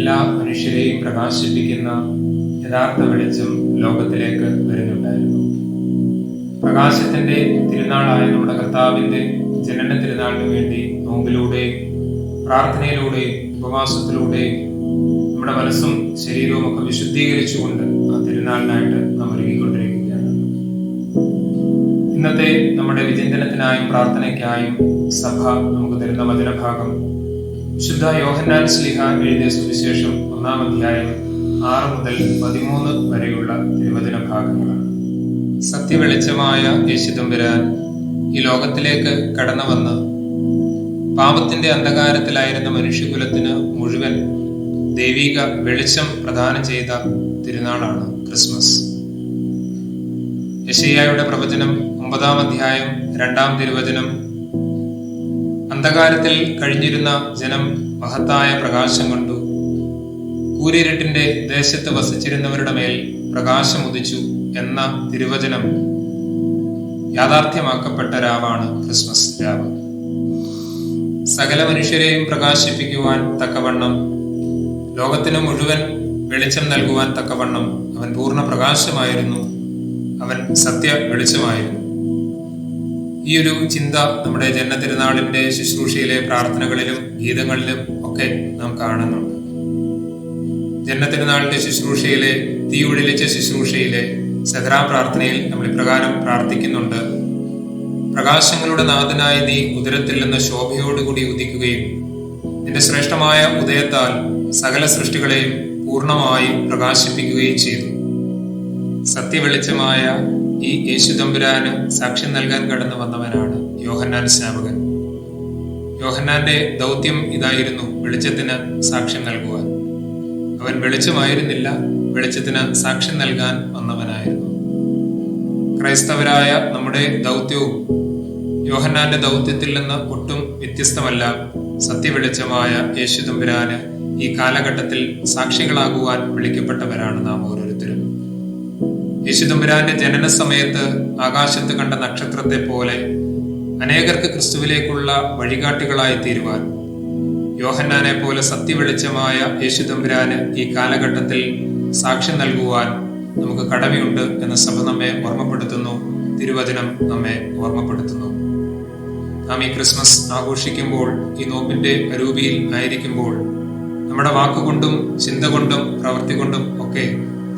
എല്ലാ മനുഷ്യരെയും പ്രകാശിപ്പിക്കുന്ന യഥാർത്ഥ വെളിച്ചം ലോകത്തിലേക്ക് വരുന്നുണ്ടായിരുന്നു. പ്രകാശത്തിന്റെ തിരുനാളായ നമ്മുടെ കർത്താവിന്റെ ജനന തിരുനാളിന് വേണ്ടി നോമ്പിലൂടെ പ്രാർത്ഥനയിലൂടെ ഉപവാസത്തിലൂടെ നമ്മുടെ മനസ്സും ശരീരവും ഒക്കെ വിശുദ്ധീകരിച്ചുകൊണ്ട് ആ തിരുനാളിനായിട്ട് നാം ഒരുങ്ങിക്കൊണ്ടിരിക്കുകയാണ്. ഇന്നത്തെ നമ്മുടെ വിചിന്തനത്തിനായും പ്രാർത്ഥനയ്ക്കായും സഭ നമുക്ക് തരുന്ന വചനഭാഗം വിശുദ്ധ യോഹന്നാൻ സ്ലിഹ എഴുതിയ സുവിശേഷം ഒന്നാം അധ്യായം ആറ് മുതൽ പതിമൂന്ന് വരെയുള്ള തിരുവചന ഭാഗങ്ങളാണ്. സത്യവെളിച്ചമായ യേശുദമ്പുരാൻ ഈ ലോകത്തിലേക്ക് കടന്നു വന്ന് പാപത്തിന്റെ അന്ധകാരത്തിലായിരുന്ന മനുഷ്യകുലത്തിന് മുഴുവൻ ദൈവിക വെളിച്ചം പ്രദാനം ചെയ്ത തിരുനാളാണ് ക്രിസ്മസ്. യശയ്യായുടെ പ്രവചനം ഒമ്പതാം അധ്യായം രണ്ടാം തിരുവചനം അന്ധകാരത്തിൽ കഴിഞ്ഞിരുന്ന ജനം മഹത്തായ പ്രകാശം കണ്ടു. കൂരിരുട്ടിന്റെ ദേശത്ത് വസിച്ചിരുന്നവരുടെ മേൽ പ്രകാശം ഉദിച്ചു എന്ന തിരുവചനം യാഥാർത്ഥ്യമാക്കപ്പെട്ട രാവാണ് ക്രിസ്മസ് രാവ്. സകല മനുഷ്യരെയും പ്രകാശിപ്പിക്കുവാൻ തക്കവണ്ണം ലോകത്തിന് മുഴുവൻ വെളിച്ചം നൽകുവാൻ തക്കവണ്ണം അവൻ പൂർണ പ്രകാശമായിരുന്നു. അവൻ സത്യ വെളിച്ചമായിരുന്നു. ഈ ഒരു ചിന്ത നമ്മുടെ ജന്മതിരുനാളിന്റെ ശുശ്രൂഷയിലെ പ്രാർത്ഥനകളിലും ഗീതങ്ങളിലും ഒക്കെ നാം കാണുന്നുണ്ട്. ജന്മതിരുനാളിന്റെ ശുശ്രൂഷയിലെ തീ ഉടലിച്ച ശുശ്രൂഷയിലെ സഹരാ പ്രാർത്ഥനയിൽ നമ്മൾ ഇപ്രകാരം പ്രാർത്ഥിക്കുന്നുണ്ട്. പ്രകാശങ്ങളുടെ നാഥനായ നീ ഉദരത്തിൽ നിന്ന് ശോഭയോടുകൂടി ഉദിക്കുകയും നിന്റെ ശ്രേഷ്ഠമായ ഉദയത്താൽ സകല സൃഷ്ടികളെയും പൂർണമായി പ്രകാശിപ്പിക്കുകയും ചെയ്തു. സത്യവെളിച്ചമായ ഈ യേശുദമ്പുരാന് സാക്ഷ്യം നൽകാൻ കടന്നു വന്നവനാണ് യോഹന്നാൻ സ്നാപകൻ. യോഹന്നാന്റെ ദൗത്യം ഇതായിരുന്നു വെളിച്ചത്തിന് സാക്ഷ്യം നൽകുവാൻ. അവൻ വെളിച്ചമായിരുന്നില്ല വെളിച്ചത്തിന് സാക്ഷ്യം നൽകാൻ വന്നവനായിരുന്നു. ക്രൈസ്തവരായ നമ്മുടെ ദൗത്യവും യോഹന്നാന്റെ ദൗത്യത്തിൽ നിന്ന് ഒട്ടും വ്യത്യസ്തമല്ല സത്യവെളിച്ചമായ യേശുദമ്പുരാന് ഈ കാലഘട്ടത്തിൽ സാക്ഷികളാകുവാൻ വിളിക്കപ്പെട്ടവരാണ് നാം ഓരോരുത്തരും. യേശുദമ്പുരാന്റെ ജനന സമയത്ത് ആകാശത്ത് കണ്ട നക്ഷത്രത്തെ പോലെ അനേകർക്ക് ക്രിസ്തുവിലേക്കുള്ള വഴികാട്ടികളായി തീരുവാൻ. യോഹന്നാനെ പോലെ സത്യവെളിച്ചമായ യേശുദമ്പുരാന് ഈ കാലഘട്ടത്തിൽ സാക്ഷ്യം നൽകുവാൻ നമുക്ക് കടമയുണ്ട് എന്ന സഭ നമ്മെ ഓർമ്മപ്പെടുത്തുന്നു. തിരുവചനം നമ്മെ ഓർമ്മപ്പെടുത്തുന്നു. നാം ഈ ക്രിസ്മസ് ആഘോഷിക്കുമ്പോൾ ഈ നോമ്പിന്റെ അരൂപിയിൽ ആയിരിക്കുമ്പോൾ നമ്മുടെ വാക്കുകൊണ്ടും ചിന്ത കൊണ്ടും പ്രവൃത്തി കൊണ്ടും ഒക്കെ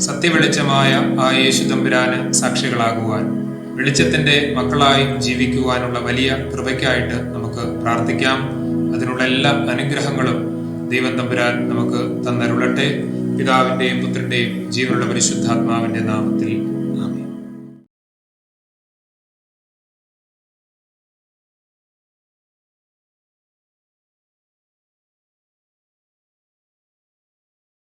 സത്യവെളിച്ചമായ ആ യേശു തമ്പുരാന് സാക്ഷികളാകുവാൻ വെളിച്ചത്തിന്റെ മക്കളായി ജീവിക്കുവാനുള്ള വലിയ കൃപയ്ക്കായിട്ട് നമുക്ക് പ്രാർത്ഥിക്കാം. അതിനുള്ള എല്ലാ അനുഗ്രഹങ്ങളും ദൈവം തമ്പുരാൻ നമുക്ക് തന്നരുളട്ടെ. പിതാവിന്റെയും പുത്രന്റെയും ജീവനുള്ള പരിശുദ്ധാത്മാവിന്റെ നാമത്തിൽ.